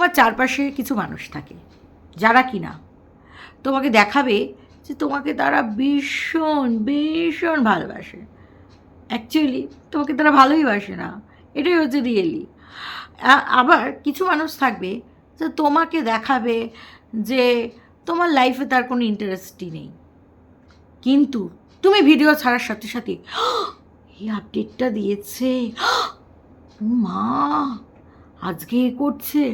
তোমার চারপাশে কিছু মানুষ থাকে। যারা কি না তোমাকে দেখাবে যে তোমাকে তারা ভীষণ ভীষণ ভালোবাসে। অ্যাকচুয়ালি তোমাকে তারা ভালোই বাসে না। এটাই হচ্ছে রিয়েলি আবার কিছু মানুষ থাকবে যে তোমাকে দেখাবে যে তোমার লাইফে তার কোনো ইন্টারেস্টই নেই। কিন্তু তুমি ভিডিও ছাড়ার সাথে সাথে এই আপডেটটা দিয়েছে। মা, আজকে এ করছে।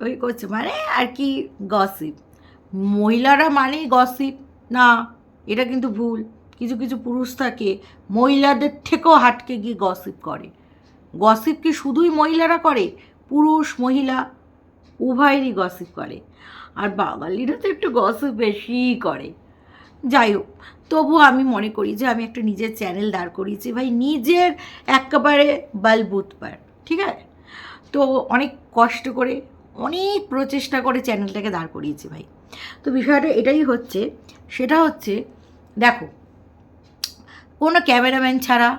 ওই করছে মানে আর কি গসিপ মহিলারা মানে গসিপ না, এটা কিন্তু ভুল। কিছু কিছু পুরুষ থাকে, মহিলাদের থেকেও হাটকে গিয়ে গসিপ করে। গসিপ কি শুধুই মহিলারা করে? পুরুষ, মহিলা, উভয়েরই গসিপ করে। আর বাঙালিরা তো একটু গসিপ বেশিই করে। যাই হোক তবু আমি মনে করি যে আমি একটা নিজের চ্যানেল দাঁড় করিয়েছি। ভাই, নিজের একেবারে বালবুত ঠিক আছে? তো অনেক কষ্ট করে, অনেক প্রচেষ্টা করে চ্যানেলটাকে দাঁড় করিয়েছি ভাই। তো বিষয়টা এটাই হচ্ছে, সেটা হচ্ছে, দেখো, কোনো ক্যামেরাম্যান ছাড়া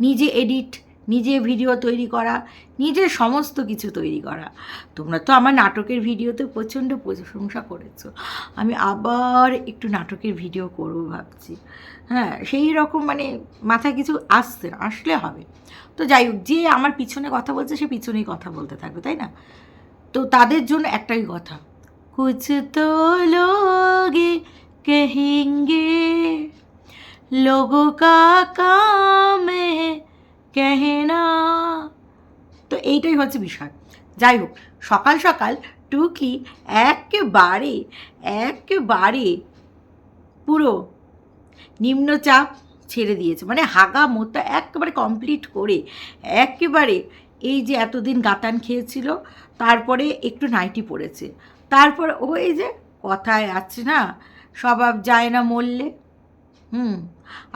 নিজে এডিট, নিজে ভিডিও তৈরি করা, নিজের সমস্ত কিছু তৈরি করা। তোমরা তো আমার নাটকের ভিডিওতে প্রচণ্ড প্রশংসা করেছ। আমি আবার একটু নাটকের ভিডিও করব ভাবছি। হ্যাঁ সেই রকম মানে মাথায় কিছু আসছে না, আসলে হবে। তো যাই হোক, যে আমার পিছনে কথা বলছে, সে পিছনেই কথা বলতে থাকবে, তাই না? তো তাদের জন্য একটাই কথা, কুছ তো লোগে কেহিঙ্গে, লোগো কা কেহে না তো এইটাই হচ্ছে বিষয়। যাই হোক, সকাল সকাল টুকি একেবারে একেবারে পুরো নিম্নচাপ ছেড়ে দিয়েছে। মানে হাগা মোতা একেবারে কমপ্লিট করে, একেবারে এই যে এতদিন গাতান খেয়েছিল, তারপরে একটু নাইটি পড়েছে তারপর ওই যে কথায় আছে না, স্বভাব যায় না মরলে, হুম,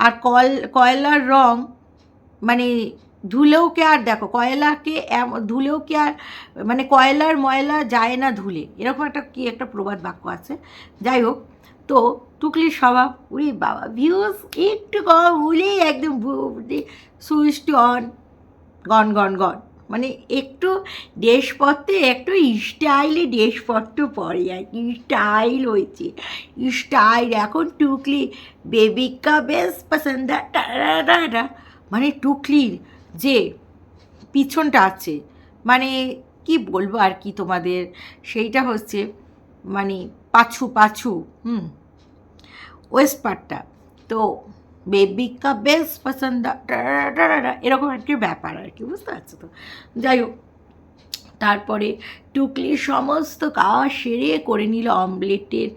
আর কল, কয়লার রং মানে ধুলেও কে আর দেখো, কয়লাকে ধুলেও কি আর মানে কয়লার ময়লা যায় না ধুলে। এরকম একটা কি একটা প্রবাদ বাক্য আছে। যাই হোক, তো টুকলির স্বভাব, উরি বাবা ভিউজ একটু কম হলেই একদম switch on gone gone gone. মানে একটু ড্রেসপত্রে একটু স্টাইলে ড্রেসপত্র পরে আর স্টাইল হয়েছে। স্টাইল এখন টুকলি বেবিকা বেশ পছন্দ মানে টুকলির যে পিছনটা আছে মানে কি বলব আর কি তোমাদের, সেইটা হচ্ছে মানে পাছু পাছু, হুম, ওয়েস্ট পার্টটা। তো বেবিকা বেশ পছন্দ টাটা এরকম কি ব্যাপার আর কি, বুঝতে পারছ তো? যাই হোক, তারপরে টুকলির সমস্ত কাজ সেরে করে নিল অমলেটের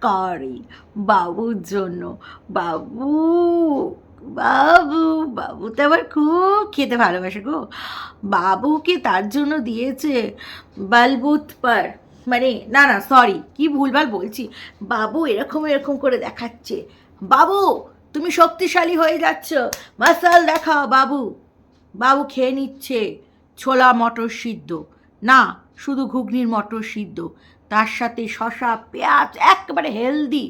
কারি। বাবুর জন্য, বাবু বাবু বাবু তো আবার খুব খেতে ভালোবাসে গো। বাবুকে তার জন্য দিয়েছে বালবুত পার মানে না না সরি কি ভুলভাল বলছি। বাবু এরকম এরকম করে দেখাচ্ছে। বাবু, তুমি শক্তিশালী হয়ে যাচ্ছ। মাসাল দেখাও, বাবু। বাবু খেয়ে নিচ্ছে ছোলা মটর সিদ্ধ। না, শুধু ঘুগনির মটর সিদ্ধ। তার সাথে শশা পেঁয়াজ একেবারে হেলদি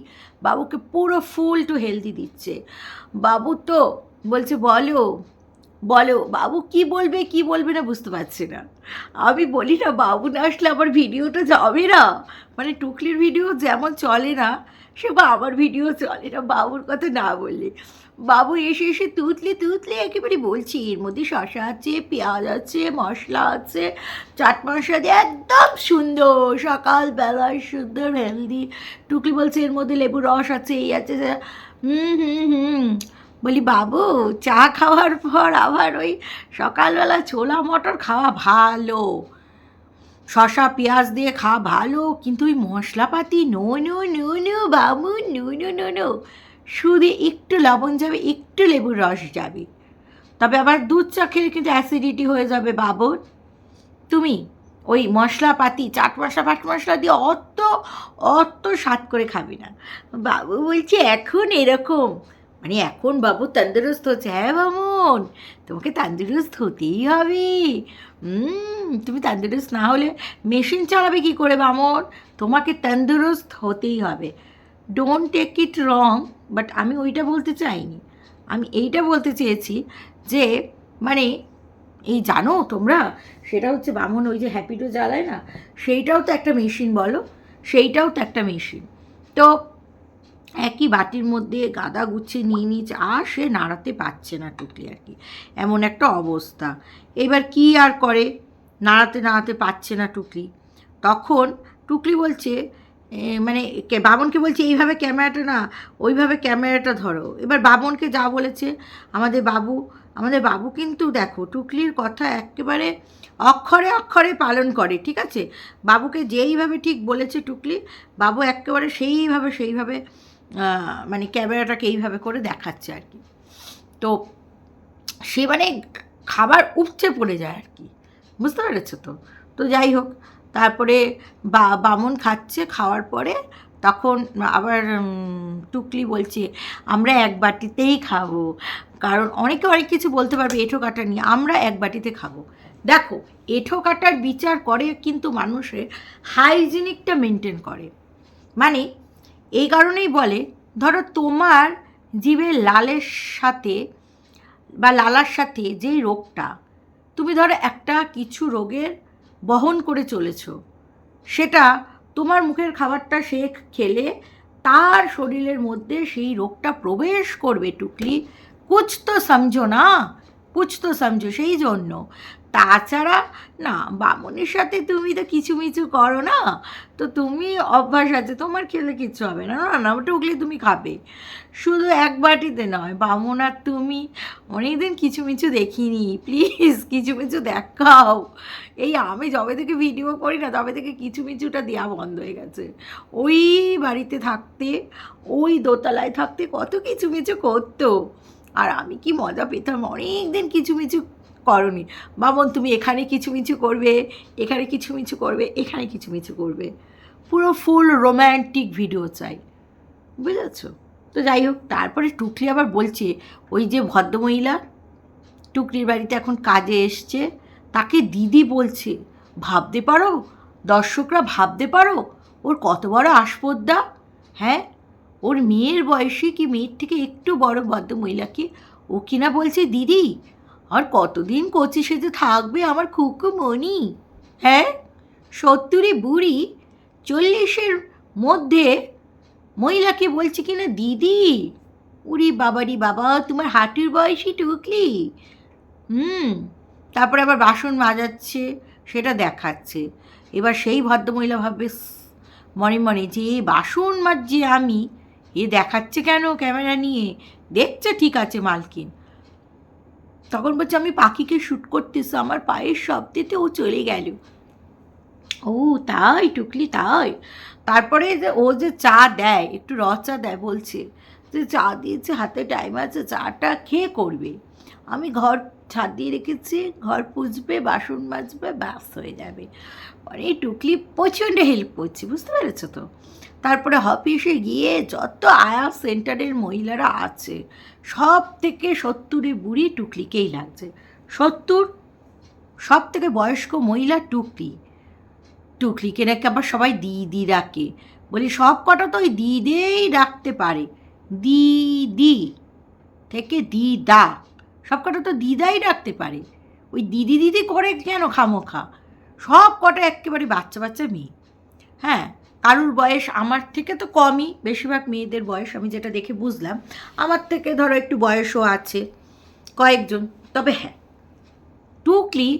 বাবুকে পুরো ফুল টু হেলদি দিচ্ছে। বাবু তো বলছে, বলো বলো, বাবু কি বলবে কি বলবে না বুঝতে পারছি না। আমি বলি না, বাবু না আসলে আমার ভিডিওটা যাবে না। মানে টুকলির ভিডিও যেমন চলে না, সে বা আমার ভিডিও চলে না, বাবুর কথা না বললে। বাবু এসে এসে তুতলে তুতলে একেবারে বলছি, এর মধ্যে শশা আছে, পেঁয়াজ আছে, মশলা আছে, চাট মশলা দিয়ে একদম সুন্দর সকালবেলায় সুন্দর হেলদি টুকলি বলছে, এর মধ্যে লেবু রস আছে, এই আছে হুম হুম হুম। বলি, বাবু, চা খাওয়ার পর আবার ওই সকালবেলা ছোলা মটর খাওয়া ভালো। শশা পেঁয়াজ দিয়ে খাওয়া ভালো, কিন্তু ওই মশলাপাতি, নো নো নো নো, বাবু, নো নো নো নো। শুধু একটু লবণ যাবে, একটু লেবুর রস যাবে। তবে আবার দুধ চা খেলে কিন্তু অ্যাসিডিটি হয়ে যাবে বাবুর। তুমি ওই মশলাপাতি, চাট মশলা ফাট মশলা দিয়ে অত অত স্বাদ করে খাবি না। বাবু বলছে, এখন এরকম। মানে এখন বাবু তন্দুরস্ত হচ্ছে। হ্যাঁ বামন, তোমাকে তন্দুরস্ত হতেই হবে। তুমি তন্দুরস্ত না হলে মেশিন চালাবে কি করে বামন? তোমাকে তন্দুরস্ত হতেই হবে। Don't take it wrong but আমি ওইটা বলতে চাইনি। আমি এইটা বলতে চেয়েছি যে মানে এই জানো তোমরা, সেটা হচ্ছে বামন ওই যে হ্যাপিটো জ্বালায় না, সেইটাও তো একটা মেশিন বলো, সেইটাও তো একটা মেশিন। তো একই বাটির মধ্যে গাদা গুচ্ছে নিয়ে নিচ্ছে আর সে নাড়াতে পারছে না টুকলি আর কি। এমন একটা অবস্থা। এবার কি আর করে? নাড়াতে নাড়াতে পারছে না টুকলি। তখন টুকলি বলছে মানে কে, বামনকে বলছে, এইভাবে ক্যামেরাটা না, ওইভাবে ক্যামেরাটা ধরো। এবার বামনকে যা বলেছে, আমাদের বাবু আমাদের বাবু কিন্তু দেখো, টুকলির কথা একেবারে অক্ষরে অক্ষরে পালন করে, ঠিক আছে? বাবুকে যেইভাবে ঠিক বলেছে টুকলি, বাবু একেবারে সেইভাবে সেইভাবে মানে ক্যামেরাটাকে এইভাবে করে দেখাচ্ছে আর কি। তো সে মানে খাবার উপচে পড়ে যায় আর কি। বুঝতে পেরেছ তো? তো যাই হোক তারপরে বা, বামন খাচ্ছে, খাওয়ার পরে তখন আবার টুকলি বলছে, আমরা এক বাটিতেই খাব। কারণ অনেকে অনেক কিছু বলতে পারবে, এঁঠো কাটা নিয়ে আমরা এক বাটিতে খাব। দেখো, এঁঠো কাটার বিচার করে কিন্তু মানুষের হাইজিনিকটা মেনটেন করে। মানে এই কারণেই বলে, ধরো তোমার জীবের লালের সাথে বা লালার সাথে যেই রোগটা, তুমি ধরো একটা কিছু রোগের বহন করে চলেছ। সেটা তোমার মুখের খাবারটা সে খেলে, তার শরীরের মধ্যে সেই রোগটা প্রবেশ করবে টুকলি। কুচ তো সমঝো না কুচ তো সমঝো, সেই জন্য। তাছাড়া না, বামনের সাথে তুমি তো কিছু মিছু করো না। তো তুমি অভ্যাস আছে, তোমার খেলে কিচ্ছু হবে না। না না টুকলি তুমি খাবে। শুধু এক বাটিতে নয়, বামন আর তুমি অনেকদিন কিছু মিছু দেখিনি। প্লিজ কিছু মিছু দেখাও। এই আমি যবে থেকে ভিডিও করি না, তবে থেকে কিছু মিছুটা দেওয়া বন্ধ হয়ে গেছে। ওই বাড়িতে থাকতে, ওই দোতলায় থাকতে কত কিছু মিছু করতো। আর আমি কি মজা পেতাম অনেক দিন কিছু মিছু করনি। বামন তুমি এখানে কিছু মিছু করবে, এখানে কিছু মিছু করবে, এখানে কিছু মিছু করবে। পুরো ফুল রোম্যান্টিক ভিডিও চাই। বুঝেছ? তো যাই হোক, তারপরে টুকরি আবার বলছে, ওই যে ভদ্রমহিলা, টুকরির বাড়িতে এখন কাজে এসছে, তাকে দিদি বলছে, ভাবতে পারো? দর্শকরা ভাবতে পারো? ওর কত বড় আসপদ্দা? হ্যাঁ ওর মেয়ের বয়সী কি মেয়ের থেকে একটু বড় ভদ্রমহিলাকে? ও কিনা বলছে, দিদি আর কতদিন কচি সেজে থাকবে আমার খুকু মনি হ্যাঁ সত্তরে বুড়ি চল্লিশের মধ্যে মহিলাকে বলছে কিনা, দিদি উরি বাবারি বাবা, তোমার হাঁটুর বয়সী টুকলি। হুম, তারপরে আবার বাসন মাজাচ্ছে, সেটা দেখাচ্ছে। এবার সেই ভদ্রমহিলা ভাববে মনে মনে যে বাসন মাজছে আমি, এ দেখাচ্ছে কেন ক্যামেরা নিয়ে? দেখছে, ঠিক আছে, মালকিন। তখন বলছে, আমি পাখিকে শ্যুট করতেছি, আমার পায়ের শব্দেতে ও চলে গেল। ও, তাই, টুকলি তাই। তারপরে যে ও যে চা দেয়, একটু র চা দেয়, বলছে যে, চা দিয়েছে, হাতে টাইম আছে, চাটা খেয়ে করবে। আমি ঘর ছাদ দিয়ে রেখেছি, ঘর পুজবে, বাসন মাজবে, ব্যাস হয়ে যাবে। মানে টুকলি প্রচণ্ড হেল্প করছি, বুঝতে পেরেছ তো? তারপরে অফিসে গিয়ে যত আয়া সেন্টারের মহিলারা আছে সব থেকে সত্তরে বুড়ি টুকলিকেই লাগছে। সত্তর সব থেকে বয়স্ক মহিলা টুকলি। টুকলিকে নাকি আবার সবাই দিদি ডাকে। বলি, সব কটা তো ওই দিদেই ডাকতে পারে। দিদি থেকে দিদা। সব কটা তো দিদাই ডাকতে পারে। ওই দিদি দিদি করে কেন খামোখা? সব কটা একেবারে বাচ্চা বাচ্চা মেয়ে। হ্যাঁ কারুর বয়স আমার থেকে তো কমই, বেশিরভাগ মেয়েদের বয়স আমি যেটা দেখে বুঝলাম। আমার থেকে ধরো একটু বয়সও আছে, কয়েকজন। তবে হ্যাঁ টুকলি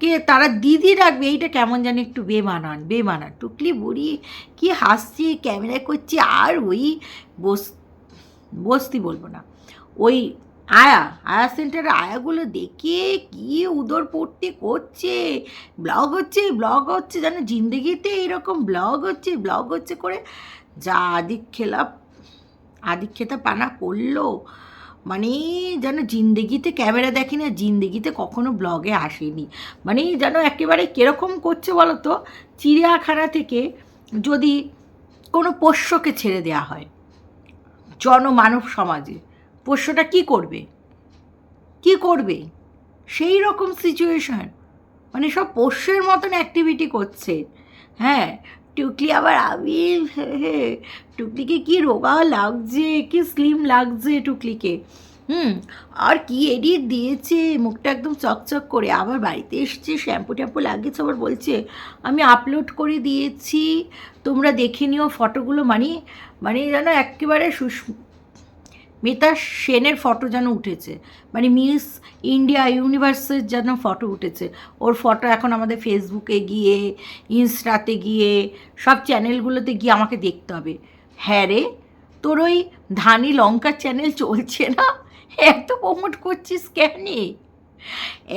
কে তারা দিদি রাখবে, এইটা কেমন যেন একটু বেমানান বেমানান। টুকলি বুড়ি কি হাসছে ক্যামেরা করছে, আর ওই বস, বস্তি বলব না, ওই আয়া আয়া সেন্টারে আয়াগুলো দেখে কি উদর পড়তে করছে? ব্লগ হচ্ছে ব্লগ হচ্ছে, যেন জিন্দগিতে এরকম ব্লগ হচ্ছে ব্লগ হচ্ছে করে যা আদিক খেলা আদিক খেতা পানা করল। মানে যেন জিন্দেগিতে ক্যামেরা দেখি না জিন্দেগিতে কখনো ব্লগে আসেনি। মানে যেন একেবারে কীরকম করছে বলো তো চিড়িয়াখানা থেকে যদি কোনো পোষ্যকে ছেড়ে দেওয়া হয়, জনমানব সমাজে পোষ্যটা কি করবে? কি করবে? সেই রকম সিচুয়েশন মানে সব পোষ্যের মতন অ্যাক্টিভিটি করছে। হ্যাঁ টুকলি আবার আমি টুকলিকে কি রোগা লাগছে, কি স্লিম লাগছে টুকলিকে। হুম, আর কি এডিট দিয়েছে, মুখটা একদম চকচক করে। আবার বাড়িতে এসছে শ্যাম্পু ট্যাম্পু লাগিয়েছে, আবার বলছে, আমি আপলোড করে দিয়েছি, তোমরা দেখে নিও ফটোগুলো মানে মানে যেন একেবারে সুষ মিতা সেনের ফটো যেন উঠেছে। মানে মিস ইন্ডিয়া ইউনিভার্সের যেন ফটো উঠেছে। ওর ফটো এখন আমাদের ফেসবুকে গিয়ে, ইনস্টাতে গিয়ে, সব চ্যানেলগুলোতে গিয়ে আমাকে দেখতে হবে। হ্যাঁ রে, তোর ওই ধানি লঙ্কার চ্যানেল চলছে না? এত প্রমোট করছিস কেন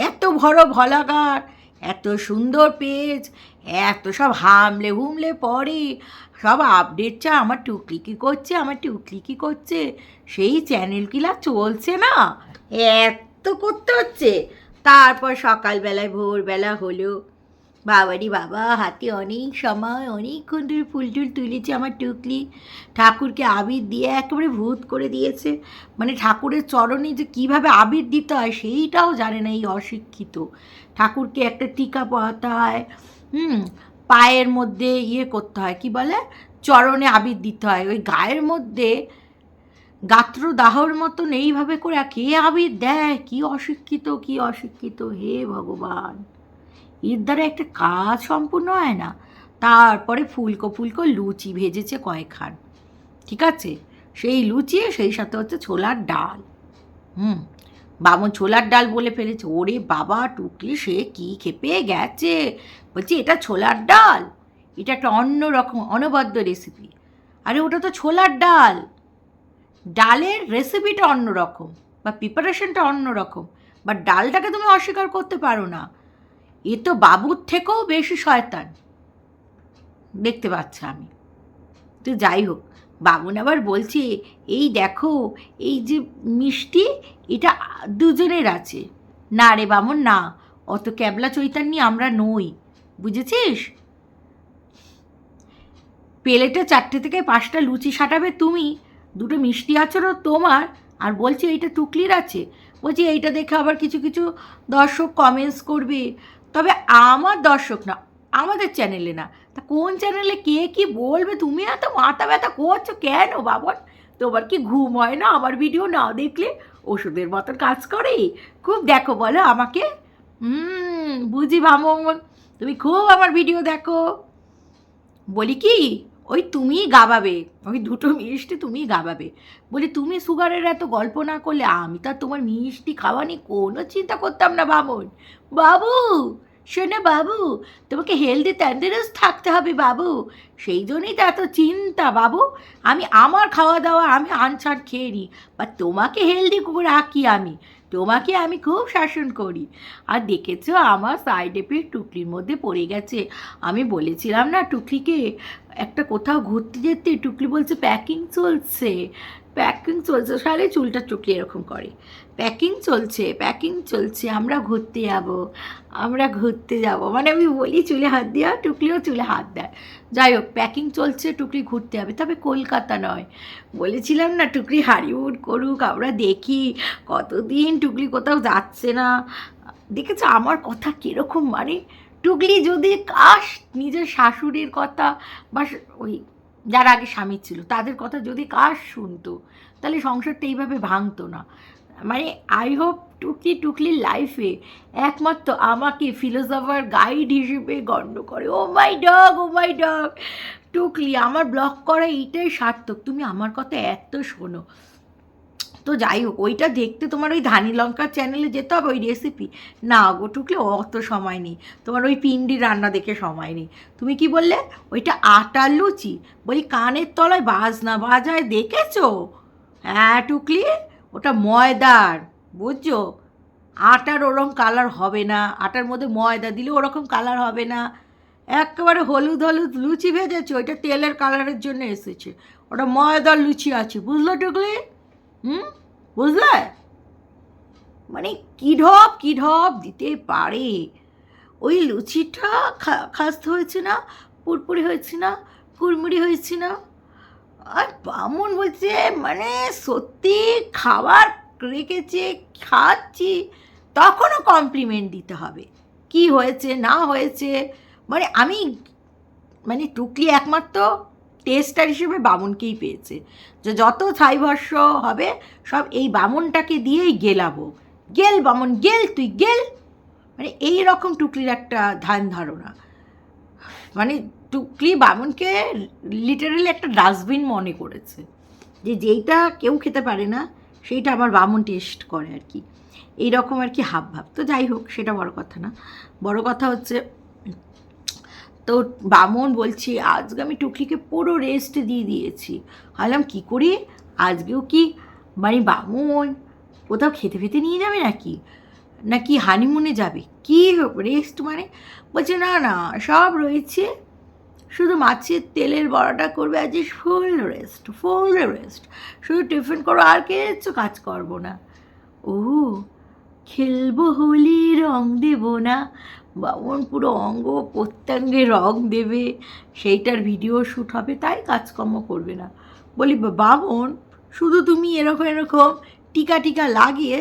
এত বড় ভলাগার, এত সুন্দর পেজ এত সব হামলে হুমলে পড়ে সব আপডেট চা, আমার টুকলি কী করছে, আমার টুকলি কী করছে? সেই চ্যানেল কিলা চলছে না? এত করতে হচ্ছে। তারপর সকালবেলায়, ভোরবেলা হলো। বাবারি বাবা, হাতে অনেক সময় অনেকক্ষণ ধরে ফুল টুল তুলেছে আমার টুকলি। ঠাকুরকে আবির দিয়ে একেবারে ভূত করে দিয়েছে। মানে ঠাকুরের চরণে যে কীভাবে আবির দিতে হয়, সেইটাও জানে না এই অশিক্ষিত। ঠাকুরকে একটা টিকা পরাতে হয়। হুম, পায়ের মধ্যে ইয়ে করতে হয়, কি বলে? চরণে আবির দিতে হয়। ওই গায়ের মধ্যে গাত্র দাহর মতন এইভাবে করে কে আবির দেয় কি অশিক্ষিত কি অশিক্ষিত। হে ভগবান! এর দ্বারা একটা কাজ সম্পূর্ণ হয় না। তারপরে ফুলকো ফুলকো লুচি ভেজেছে কয়েকখান। ঠিক আছে? সেই লুচি, সেই সাথে হচ্ছে ছোলার ডাল। হুম, বামন ছোলার ডাল বলে ফেলেছে। ওরে বাবা, টুকলি সে কি খেপে গেছে? বলছি, এটা ছোলার ডাল? এটা একটা অন্য রকম, অনবদ্য রেসিপি আরে, ওটা তো ছোলার ডাল। ডালের রেসিপিটা অন্য রকম বা প্রিপারেশনটা অন্য রকম বা ডালটাকে তুমি অস্বীকার করতে পারো না। এ তো বাবুর থেকেও বেশি শয়তান। দেখতে পাচ্ছি আমি। তো যাই হোক, বাবুন আবার বলছে, এই দেখো, এই যে মিষ্টি, এটা দুজনের আছে। না রে বামন না। অত ক্যাবলা চৈতান্যি আমরা নই। বুঝেছিস? প্লেটে চারটে থেকে পাঁচটা লুচি সাটাবে তুমি, দুটো মিষ্টি আচরও তোমার, আর বলছি এইটা টুকলির আছে। বলছি এইটা দেখে আবার কিছু কিছু দর্শক কমেন্টস করবে। তবে আমার দর্শক না, আমাদের চ্যানেলে না। তা কোন চ্যানেলে কে কি বলবে? তুমি এত মাথা ব্যথা করছ কেন বাবন? তোমার কি ঘুম হয় না? আমার ভিডিও না দেখলে ওষুধের মতন কাজ করে খুব দেখো বলো আমাকে। হুম, বুঝি ভামন তুমি খুব আমার ভিডিও দেখো। বলি কি, ওই তুমি গাবাবে, ওই দুটো মিষ্টি তুমি গাবাবে। বলি, তুমি সুগারের এত গল্প না করলে আমি তো তোমার মিষ্টি খাওয়া নিয়ে কোনো চিন্তা করতাম না বাবন। বাবু, শোনে বাবু, তোমাকে হেলদি ত্যান্ডারাস থাকতে হবে বাবু। সেই জন্যই তো এত চিন্তা বাবু, আমি আমার খাওয়া দাওয়া, আমি আনছান খেয়ে নিই বা তোমাকে হেলদি রাখি আমি। তোমাকে আমি খুব শাসন করি। আর দেখেছ, আমার সাইড এফেক্ট টুকলির মধ্যে পড়ে গেছে। আমি বলেছিলাম না টুকলিকে একটা কোথাও ঘুরতে যেতে, টুকলি বলছে প্যাকিং চলছে। প্যাকিং চলছে সালে চুলটা টুকলি এরকম করে। প্যাকিং চলছে প্যাকিং চলছে, আমরা ঘুরতে যাব, আমরা ঘুরতে যাব। মানে আমি বলি চুলে হাত দেওয়া টুকলিও চুলে হাত দেয়। যাই হোক প্যাকিং চলছে, টুকলি ঘুরতে যাবে তবে কলকাতা নয়। বলেছিলাম না, টুকলি হারিউড করুক, আমরা দেখি। কতদিন টুকলি কোথাও যাচ্ছে না। দেখেছ আমার কথা কীরকম? মানে টুকলি যদি কাশ নিজের শাশুড়ির কথা বা ওই যারা আগে স্বামী ছিল, তাদের কথা যদি কাশ শুনতো, তাহলে সংসারটা এইভাবে ভাঙতো না। মানে আই হোপ টুকলি টুকলির লাইফে একমাত্র আমাকে ফিলোসফার গাইড হিসেবে গণ্য করে। ও মাই ডগ ও মাই ডগ টুকলি, আমার ব্লগ করা এইটাই সার্থক। তুমি আমার কথা এত শোনো। তো যাই হোক, ওইটা দেখতে তোমার ওই ধানি লঙ্কার চ্যানেলে যেতে হবে, ওই রেসিপি না গো, টুকলে, অত সময় নেই। তোমার ওই পিন্ডি রান্না দেখে সময় নেই। তুমি কি বললে? ওইটা আটার লুচি? বলি কানের তলায় বাজনা বাজায় দেখেছ? হ্যাঁ টুকলি? ওটা ময়দার, বুঝছ? আটার ওরকম কালার হবে না। আটার মধ্যে ময়দা দিলে ওরকম কালার হবে না। একেবারে হলুদ হলুদ লুচি ভেজেছে ওইটা তেলের কালারের জন্য এসেছে। ওটা ময়দার লুচি আছে, বুঝলো টুকলি? হুম? বুঝলে? মানে কি ঢপ কি ঢপ দিতে পারে। ওই লুচিটা খাস্ত হয়েছে না? পুরপুরি হয়েছে না? কুড়মুড়ি হয়েছে না? আর বামন বলছে মানে সত্যি খাবার রেখেছে, খাচ্ছি, তখনও কমপ্লিমেন্ট দিতে হবে। কি হয়েছে, না হয়েছে? মানে আমি মানে টুকলি একমাত্র টেস্টার হিসেবে বামুনকেই পেয়েছে। যে যত ছাই হবে, সব এই বামুনটাকে দিয়েই গেলাবো। গেল বামুন, গেল তুই, গেল। মানে এই রকম টুকলির একটা ধ্যান ধারণা। মানে টুকলি বামুনকে লিটারালি একটা ডাস্টবিন মনে করেছে। যে যেইটা কেউ খেতে পারে না, সেইটা আমার বামুন টেস্ট করে আর কি। এই রকম আর কি হাব ভাব তো যাই হোক, সেটা বড় কথা না। বড় কথা হচ্ছে, তো বামন বলছি, আজকে আমি টুকলিকে পুরো রেস্ট দিয়ে দিয়েছি। ভাবলাম, কী করি? আজকেও কি মানে বামন কোথাও খেতে ফেতে নিয়ে যাবে নাকি? নাকি হানিমুনে যাবে? কী রেস্ট মানে? বলছে, না না, সব রয়েছে। শুধু মাছের তেলের বড়াটা করবে আজ ফুল রেস্ট ফুল রেস্ট শুধু টিফিন করো, আর কিছু কাজ করব না। ও খেলব হোলি, রং দেব না। বামন পুরো অঙ্গ প্রত্যঙ্গে রং দেবে। সেইটার ভিডিও শ্যুট হবে, তাই কাজকর্ম করবে না। বলি বামন, শুধু তুমি এরকম এরকম টিকা টিকা লাগিয়ে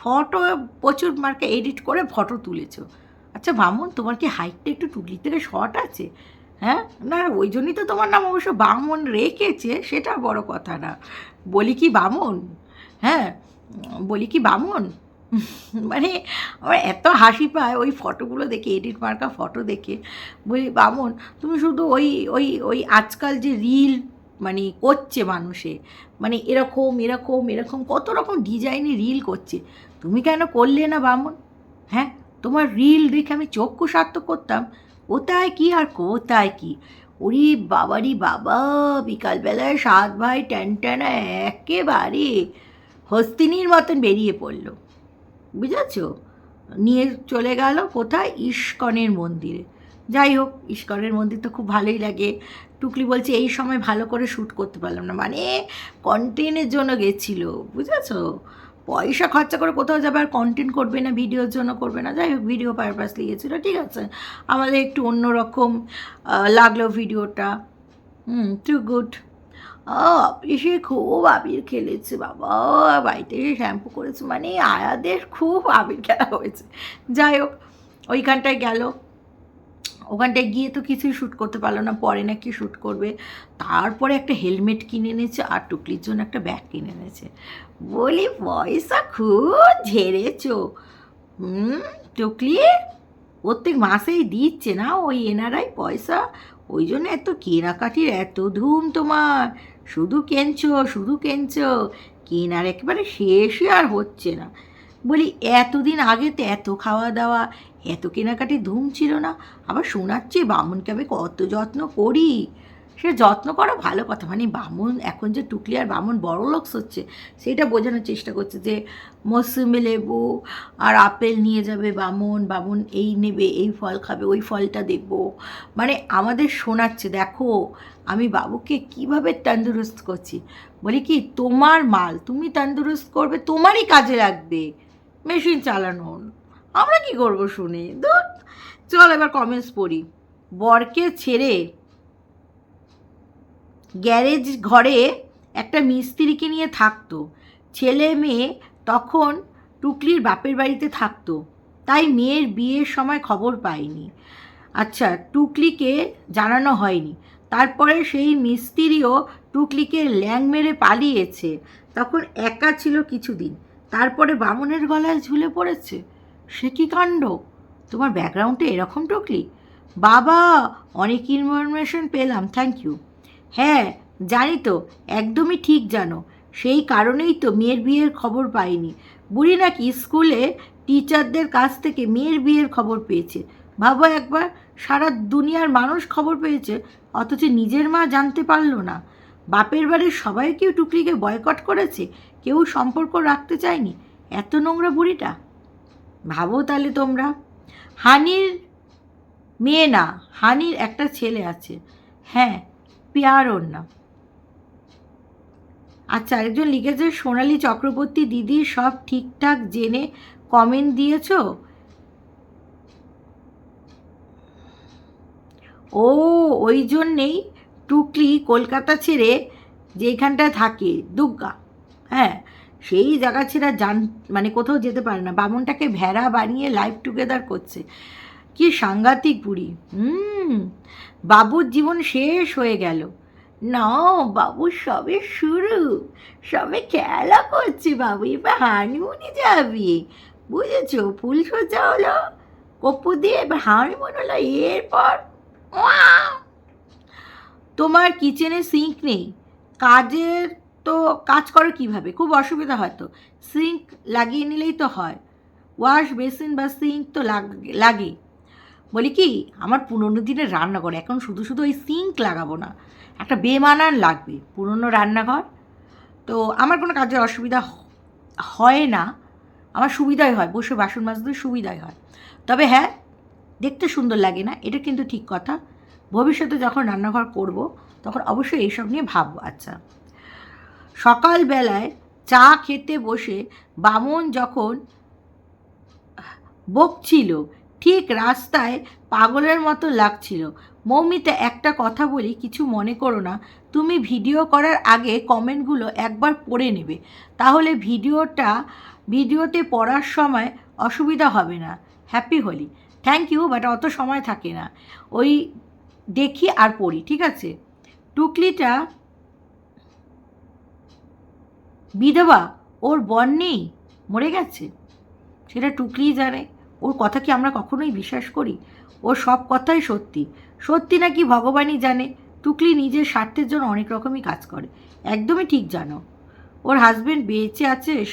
ফটো প্রচুর মার্কে এডিট করে ফটো তুলেছো। আচ্ছা বামন, তোমার কি হাইটটা একটু টুকলি থেকে শর্ট আছে? হ্যাঁ? না, ওই জন্যই তো তোমার নাম অবশ্য বামন রেখেছে, সেটা বড় কথা না। বলি কি বামন? হ্যাঁ বলি কি বামন? মানে আমার এত হাসি পায় ওই ফটোগুলো দেখে, এডিট মার্কা ফটো দেখে। বলি, বামন, তুমি শুধু ওই ওই ওই আজকাল যে রিল মানে করছে মানুষে মানে এরকম এরকম এরকম, কত রকম ডিজাইনে রিল করছে, তুমি কেন করলে না বামন? হ্যাঁ তোমার রিল দেখে আমি চক্ষু সার্থক করতাম। কোথায় কি আর কোথায় কি? ওরে বাবারি বাবা, বিকালবেলায় সাত ভাই ট্যান ট্যানা একেবারে হস্তিনীর মতন বেরিয়ে পড়ল। বুঝেছ? নিয়ে চলে গেল কোথায়? ইস্কনের মন্দিরে। যাই হোক, ইস্কনের মন্দির তো খুব ভালোই লাগে। টুকলি বলছে, এই সময় ভালো করে শ্যুট করতে পারলাম না। মানে কন্টেন্টের জন্য গেছিল, বুঝেছ? পয়সা খরচা করে কোথাও যাবে আর কন্টেন্ট করবে না ভিডিওর জন্য করবে না, যাই হোক ভিডিও পারপাস লিগেছিলো ঠিক আছে। আমাদের একটু অন্যরকম লাগল ভিডিওটা হুম টু গুড এসে খুব আবির খেলেছে, বাবা, বাড়িতে এসে শ্যাম্পু করেছে। মানে আয়াদের খুব আবির খেলা হয়েছে। যাই হোক, ওইখানটায় গেল। ওখানটায় গিয়ে তো কিছুই শ্যুট করতে পারল না, পরে নাকি শ্যুট করবে। তারপরে একটা হেলমেট কিনে এনেছে আর টুকলির জন্য একটা ব্যাগ কিনে এনেছে। বলি, পয়সা খুব ঝেড়েছো। হুম, টুকলি? প্রত্যেক মাসেই দিচ্ছে না ওই এনারাই পয়সা? ওই জন্য এত কেনাকাটির এত ধুম তোমার। শুধু কেনছো শুধু কেনছো। কেনার একেবারে শেষই আর হচ্ছে না। বলি, এতদিন আগে তো এত খাওয়া দাওয়া এত কেনাকাটি ধুম ছিল না। আবার শোনাচ্ছি বামুনকে আমি কত যত্ন করি। সে যত্ন করা ভালো কথা। মানে বামুন এখন যে টুকলি আর বামুন বড় লোকস হচ্ছে, সেটা বোঝানোর চেষ্টা করছে যে, মৌসুমি লেবু আর আপেল নিয়ে যাবে বামুন বামুন এই নেবে, এই ফল খাবে, ওই ফলটা দেখব। মানে আমাদের শোনাচ্ছে, দেখো, আমি বাবুকে কীভাবে তন্দুরস্ত করছি? বলি কি, তোমার মাল, তুমি তন্দুরস্ত করবে, তোমারই কাজে লাগবে। মেশিন চালানো আমরা কি করব শুনে? ধুর চল এবার কমেন্টস পড়ি। বরকে ছেড়ে গ্যারেজ ঘরে একটা মিস্ত্রিকে নিয়ে থাকতো। ছেলে মেয়ে তখন টুকলির বাপের বাড়িতে থাকতো, তাই মেয়ের বিয়ের সময় খবর পায়নি আচ্ছা টুকলিকে জানানো হয়নি। তারপরে সেই মিস্ত্রিও টুকলিকে ল্যাং মেরে পালিয়েছে। তখন একা ছিল কিছুদিন। তারপরে বামনের গলায় ঝুলে পড়েছে। সে কি কাণ্ড? তোমার ব্যাকগ্রাউন্ডে এরকম টুকলি? বাবা, অনেক ইনফরমেশন পেলাম থ্যাংক ইউ হ্যাঁ জানি তো, একদমই ঠিক জানো। সেই কারণেই তো মেয়ের বিয়ের খবর পাইনি। বুড়ি নাকি স্কুলে টিচারদের কাছ থেকে মেয়ের বিয়ের খবর পেয়েছে। ভাবো একবার, সারা দুনিয়ার মানুষ খবর পেয়েছে, অথচ নিজের মা জানতে পারল না। বাপের বাড়ির সবাই কেউ টুকলিকে বয়কট করেছে, কেউ সম্পর্ক রাখতে চায়নি। এত নোংরা বুড়িটা। ভাবো তাহলে তোমরা। হানির মেয়ে না, হানির একটা ছেলে আছে। হ্যাঁ পেয়ার ওর নাম। আচ্ছা আরেকজন লিখেছে, সোনালী চক্রবর্তী দিদি, সব ঠিকঠাক জেনে কমেন্ট দিয়েছ? ও, ওই জন্যেই টুকলি কলকাতা ছেড়ে যেখানটায় থাকে দুগ্গা হ্যাঁ সেই জায়গা ছেড়ে জান মানে কোথাও যেতে পারে না। বামনটাকে ভেড়া বানিয়ে লাইফ টুগেদার করছে। কি সাংঘাতিক বুড়ি। হুম, বাবুর জীবন শেষ হয়ে গেল। না, বাবু সবে শুরু। সবে খেলা করছে বাবু, এবার হানিমুনি যাবি। বুঝেছ, ফুল সোজা হলো। কপ্পু দিয়ে এবার হানিমুন হলো, এরপর! তোমার কিচেনে সিঙ্ক নেই। কাজের তো কাজ করো কীভাবে? খুব অসুবিধা হয় তো সিঙ্ক লাগিয়ে নিলেই তো হয়। ওয়াশ বেসিন বা সিঙ্ক তো লাগ- বলি কি, আমার পুরনো দিনের রান্নাঘর, এখন শুধু শুধু ওই সিঙ্ক লাগাবো না, একটা বেমানান লাগবে পুরনো রান্নাঘর। তো আমার কোনো কাজের অসুবিধা হয় না। আমার সুবিধাই হয়, বসে বাসন মাজতে সুবিধাই হয়। তবে হ্যাঁ দেখতে সুন্দর লাগে না, এটা কিন্তু ঠিক কথা। ভবিষ্যতে যখন রান্নাঘর করব, তখন অবশ্যই এইসব নিয়ে ভাববো আচ্ছা। সকালবেলায় চা খেতে বসে বামন যখন বকছিল, ঠিক রাস্তায় পাগলের মতো লাগছিল। মৌমিতা একটা কথা বলি, কিছু মনে করো না। তুমি ভিডিও করার আগে কমেন্টগুলো একবার পড়ে নেবে। তাহলে ভিডিওটা, ভিডিওতে পড়ার সময় অসুবিধা হবে না। Happy Holi. Thank you, but অত সময় থাকে না। ওই দেখি আর পড়ি, ঠিক আছে? টুকলিটা বিধবা, ওর বর নেই, মরে গেছে। সেটা টুকলিই জানে। ওর কথা কি আমরা কখনোই বিশ্বাস করি? ওর সব কথাই সত্যি। সত্যি নাকি ভগবানই জানে? টুকলি নিজের স্বার্থের জন্য অনেক রকমই কাজ করে। একদমই ঠিক জানো। ওর হাজবেন্ড বেঁচে আছে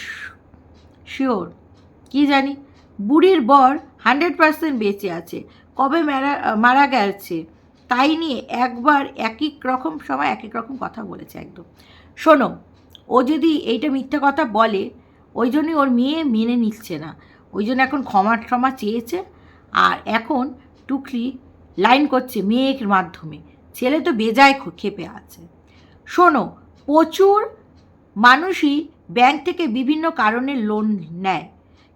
শিওর কি জানি? বুড়ির বর হান্ড্রেড পার্সেন্ট বেঁচে আছে। কবে মারা মারা গেছে? তাই নিয়ে একবার এক এক রকম সময় এক এক রকম কথা বলেছে একদম। শোনো ও যদি এইটা মিথ্যা কথা বলে, ওই জন্যই ওর মেয়ে মেনে নিচ্ছে না। ওই জন্য এখন ক্ষমা ক্ষমা চেয়েছে আর এখন টুকরি লাইন করছে মেয়ের মাধ্যমে। ছেলে তো বেজায় খেপে আছে। শোনো, প্রচুর মানুষই ব্যাংক থেকে বিভিন্ন কারণে লোন নেয়।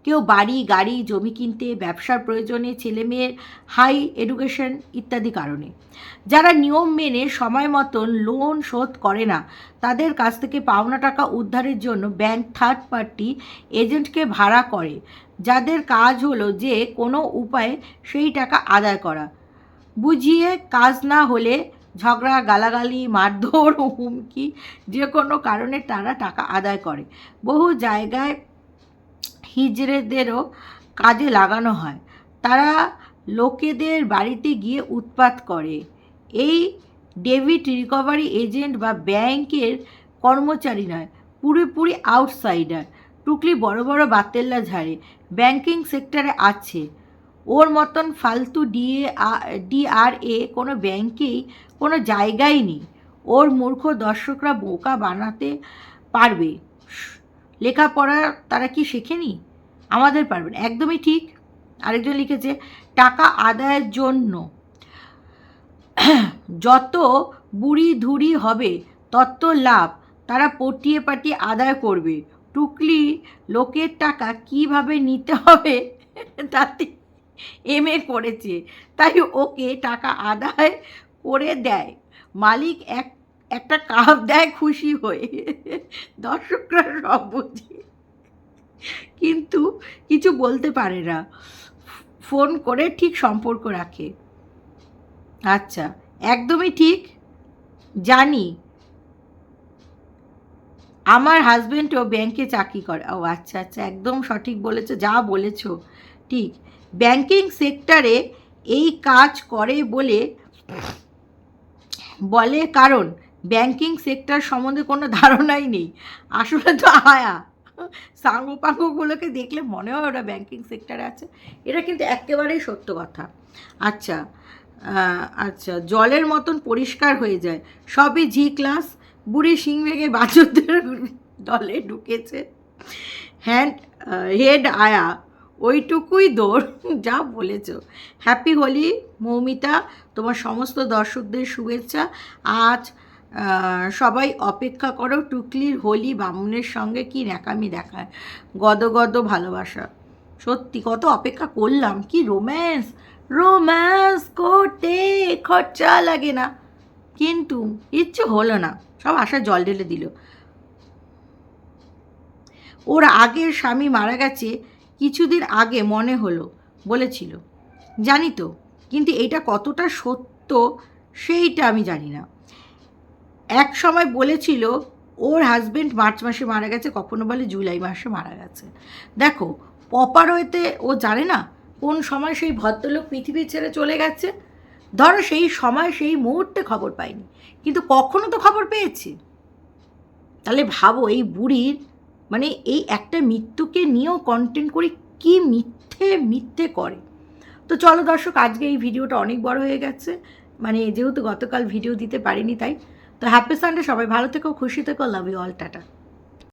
কেউ বাড়ি, গাড়ি, জমি কিনতে, ব্যবসার প্রয়োজনে, ছেলে মেয়ের হাই এডুকেশন ইত্যাদি কারণে। যারা নিয়ম মেনে সময় মতন লোন শোধ করে না, তাদের কাছ থেকে পাওনা টাকা উদ্ধারের জন্য ব্যাংক থার্ড পার্টি এজেন্টকে ভাড়া করে। যাদের কাজ হলো যে কোনো উপায়ে সেই টাকা আদায় করা। বুঝিয়ে কাজ না হলে ঝগড়া, গালাগালি, মারধর, হুমকি যে কোনো কারণে তারা টাকা আদায় করে। বহু জায়গায় হিজড়েদেরও কাজে লাগানো হয়। তারা লোকেদের বাড়িতে গিয়ে উৎপাত করে। এই ডেবিট রিকভারি এজেন্ট বা ব্যাংকের কর্মচারী নয়, পুরোপুরি আউটসাইডার। টুকলি বড় বড় বাতেল্লা ঝাড়ে। ব্যাংকিং সেক্টরে আছে। ওর মতন ফালতু ডিএ ডিআরএ কোনো ব্যাংকেই কোনো জায়গাই নেই। ওর মূর্খ দর্শকরা বোকা বানাতে পারবে। লেখাপড়া তারা কি শেখেনি? আমাদের পারবে না একদমই ঠিক। আরেকজন লিখেছে, টাকা আদায়ের জন্য যত বুড়ি ধুড়ি হবে তত লাভ। তারা পটিয়ে পাটিয়ে আদায় করবে। টুকলি লোকের টাকা কীভাবে নিতে হবে? তাতে এম এ করেছে। তাই ওকে টাকা আদায় করে দেয়। মালিক এক একটা কাপ দেয় খুশি হয়ে। দর্শকরা সব বুঝে। কিন্তু কিছু বলতে পারে না। ফোন করে ঠিক সম্পর্ক রাখে। আচ্ছা একদমই ঠিক। জানি। আমার হাজবেন্ডও ব্যাংকে চাকরি করে। ও আচ্ছা আচ্ছা একদম সঠিক বলেছ, যা বলেছ, ঠিক। ব্যাংকিং সেক্টরে এই কাজ করে বলে বলে কারণ ব্যাংকিং সেক্টর সম্বন্ধে কোনো ধারণাই নেই। আসলে তো আয়া। সাঙ্গপাঙ্গগুলোকে দেখলে মনে হয় ওরা ব্যাংকিং সেক্টরে আছে। এটা কিন্তু একেবারেই সত্য কথা। আচ্ছা আচ্ছা জলের মতন পরিষ্কার হয়ে যায়। সবই জি ক্লাস, বুড়ি সিং ভেঙে বাছুরদের দলে ঢুকেছে। হ্যান্ড হেড আয়া, ওইটুকুই দৌড়, যা বলেছ। হ্যাপি হোলি, মৌমিতা, তোমার সমস্ত দর্শকদের শুভেচ্ছা। আজ সবাই অপেক্ষা করো, টুকলির হোলি বামুনের সঙ্গে কি ন্যাকামি দেখায়। গদ গদ ভালোবাসা। সত্যি, কত অপেক্ষা করলাম। কি রোম্যান্স? রোম্যান্স করতে খরচা লাগে না। কিন্তু ইচ্ছে হলো না। সব আশা জল ঢেলে দিল। ওর আগের স্বামী মারা গেছে কিছুদিন আগে, মনে হলো, বলেছিল। জানি তো, কিন্তু এটা কতটা সত্য সেইটা আমি জানি না। এক সময় বলেছিল, ওর হাজবেন্ড মার্চ মাসে মারা গেছে, কখনো বলে জুলাই মাসে মারা গেছে। দেখো, পপার হইতে ও জানে না কোন সময় সেই ভদ্রলোক পৃথিবী ছেড়ে চলে গেছে। ধরো সেই সময় সেই মুহূর্তে খবর পাইনি, কিন্তু কখনো তো খবর পেয়েছি। তাহলে ভাবো, এই বুড়ির মানে এই একটা মৃত্যুকে নিয়েও কন্টেন্ট করে কি মিথ্যে মিথ্যে করে? তো চলো দর্শক, আজকে এই ভিডিওটা অনেক বড় হয়ে গেছে। মানে যেহেতু গতকাল ভিডিও দিতে পারিনি, তাই তো হ্যাপি সানডে সবাই ভালো থেকো খুশি থেকো লাভ ইউ অল টাটা।